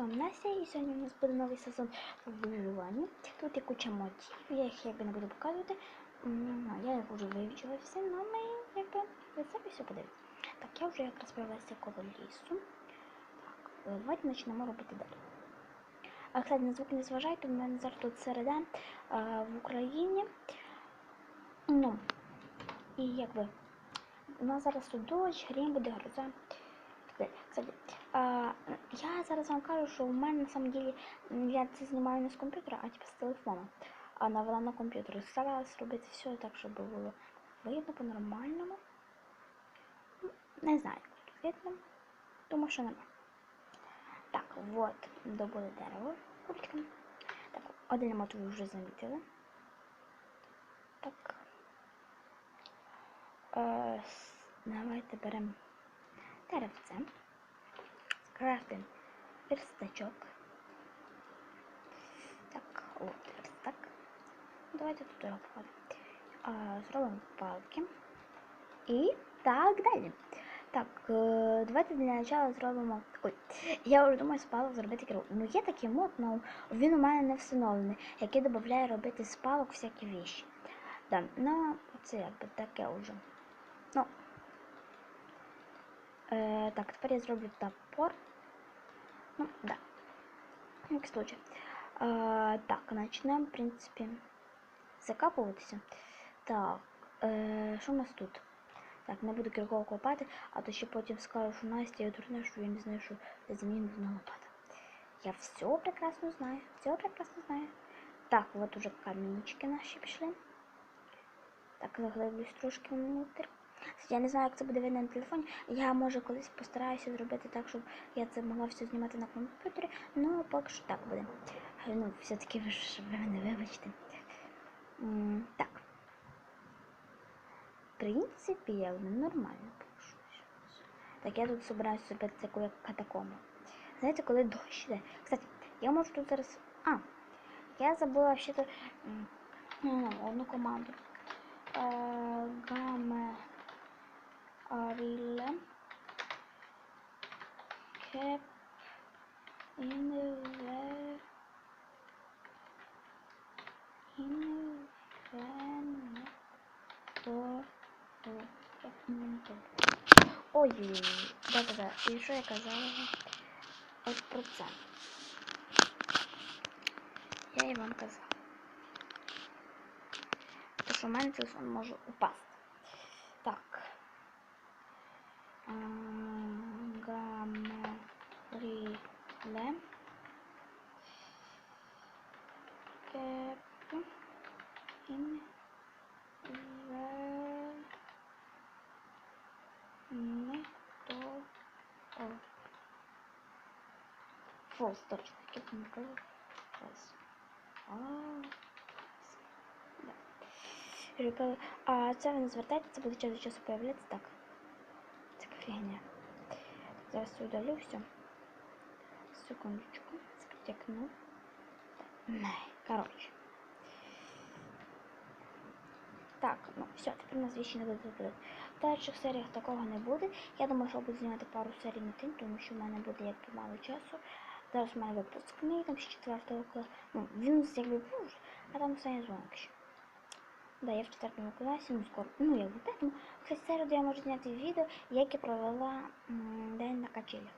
вами Настя, і сьогодні у нас буде новий сезон по виживанню. Тут є куча модів, я їх якби не буду показувати. Я їх вже вивчила всі, але ми якби ви самі все подивитися. Так, я вже якраз появилася коло лісу. Так, давайте почнемо робити далі. А, кстати, на звук не зважайте, у мене зараз тут середа а, в Україні. Ну, і якби у нас зараз тут дощ, грім буде гроза. Кстати, я зараз вам кажу, що у мене на самом деле я це знімаю не з комп'ютера, а типу з телефону. А навела на комп'ютер. Старалась робити все так, щоб було видно по-нормальному. Не знаю, як видно. Думаю, що нема. Так, вот, добули дерево кубочками. Так, один мод ви вже замітили. Так. Е, давайте беремо деревце. Скрафтим верстачок. Так, от верстак. Давайте тут його. Зробимо палки. І так далі. Так, е, давайте для начала зробимо. Ой, я вже думаю з зробити керу. Ну є такий мод, але він у мене не встановлений, який додає робити з палок всякі віші. Да, ну, це якби таке вже. Ну. Е, так, тепер я зроблю топор. Ну, да. Як случай. Е, так, почнемо, в принципі, закапуватися. Так, е, що у нас тут? Так, не буду кірково копати, а то ще потім скажу, що Настя я дурна, що я не знаю, що для землі нужна лопата. Я все прекрасно знаю, все прекрасно знаю. Так, от уже камінчики наші пішли. Так, заглиблюсь трошки внутрь. Я не знаю, як це буде видно на телефоні. Я може колись постараюся зробити так, щоб я це могла все знімати на комп'ютері. Ну, поки що так буде. Е, Ну, все-таки ви ж ви мене вибачте. Так. В принципі, я нормально пишу. Так, я тут собираюся зробити таку як катакомбу. Знаєте, коли дощ йде. Кстати, я можу тут зараз. А, я забула ще то ну, одну команду. Ой, да-да-да. І що я казала? От процент. Я і вам казала. То що в мене телефон може упасти. Так. Не то. О. Фолс, точно. Кеп не кажу. Фолс. А. Да. Репел- А це ви не звертайте, це буде час до часу появлятися так. Це фігня. Зараз це удалю все. Секундочку. Скритякну. Не, коротше. Так, ну все, тепер у нас вещи не будуть В дальших серіях такого не буде. Я думаю, що буду знімати пару серій на тим, тому що в мене буде якби мало часу. Зараз у мене випускний, там ще 4 класу. Ну, він якби був, а там все дзвоник ще. Да, я в 4 класі, ну скоро, ну як в п'ятому. Кстати, середу я можу зняти відео, як я провела день на качелях.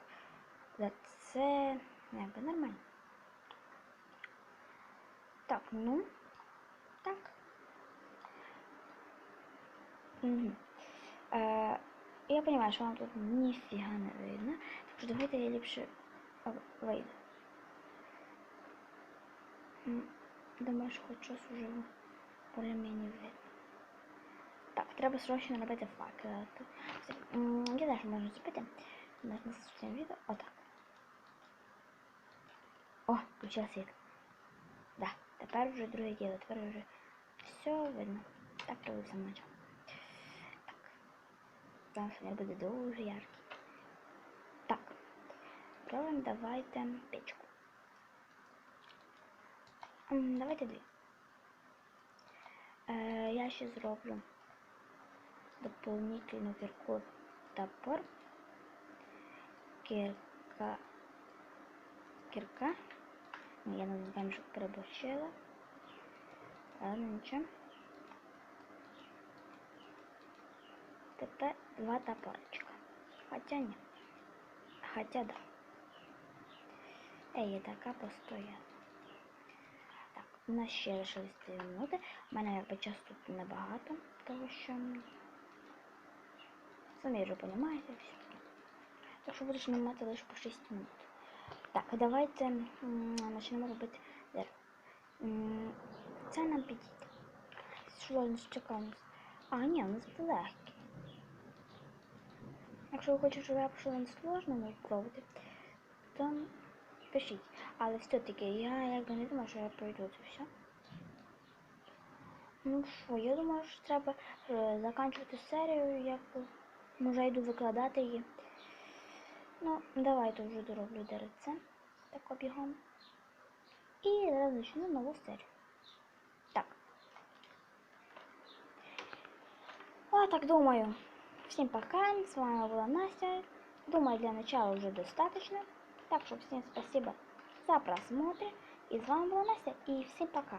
Да, це якби нормально. Так, ну, так. Угу. Е, я понимаю, що вам тут ніфіга не видно. Так що давайте я ліпше о, вийду. Думаю, що хоч щось уже более-менее видно. Так, треба срочно робити факел. Я що можна зробити. На наступному відео. Отак. О, включила світ. Да, тепер вже друге діло, тепер вже все видно. Так робив сам начал. Зараз я буде дуже яркий. Так. Робимо давайте печку. Давайте дві. Е, я ще зроблю дополнительну кірку топор. Кірка кірка. Ну, я не знаю, що переборщила. Ладно, нічого. Тепер два топоричка. Хоча ні. Хоча да. Ей, така постоянна. Так, у нас ще лишилось 3 минути. У мене якби часу тут небагато, тому що самі вже розумієте все таке. Так що буду знімати лише по 6 минут. Так, давайте почнемо робити дерево. Це нам підійде. Що у нас? А, ні, у нас легкі. Якщо ви хочете, щоб я пішла на сложному пробувати, то пишіть. Але все-таки я якби не думаю, що я пройду це все. Ну що, я думаю, що треба е, закінчувати серію, якби може йду викладати її. Ну, давайте вже дороблю деревце. Так обігом. І зараз почну нову серію. Так. А так думаю. Всем пока, с вами была Настя. Думаю, для начала уже достаточно. Так что всем спасибо за просмотр. И с вами была Настя. И всем пока.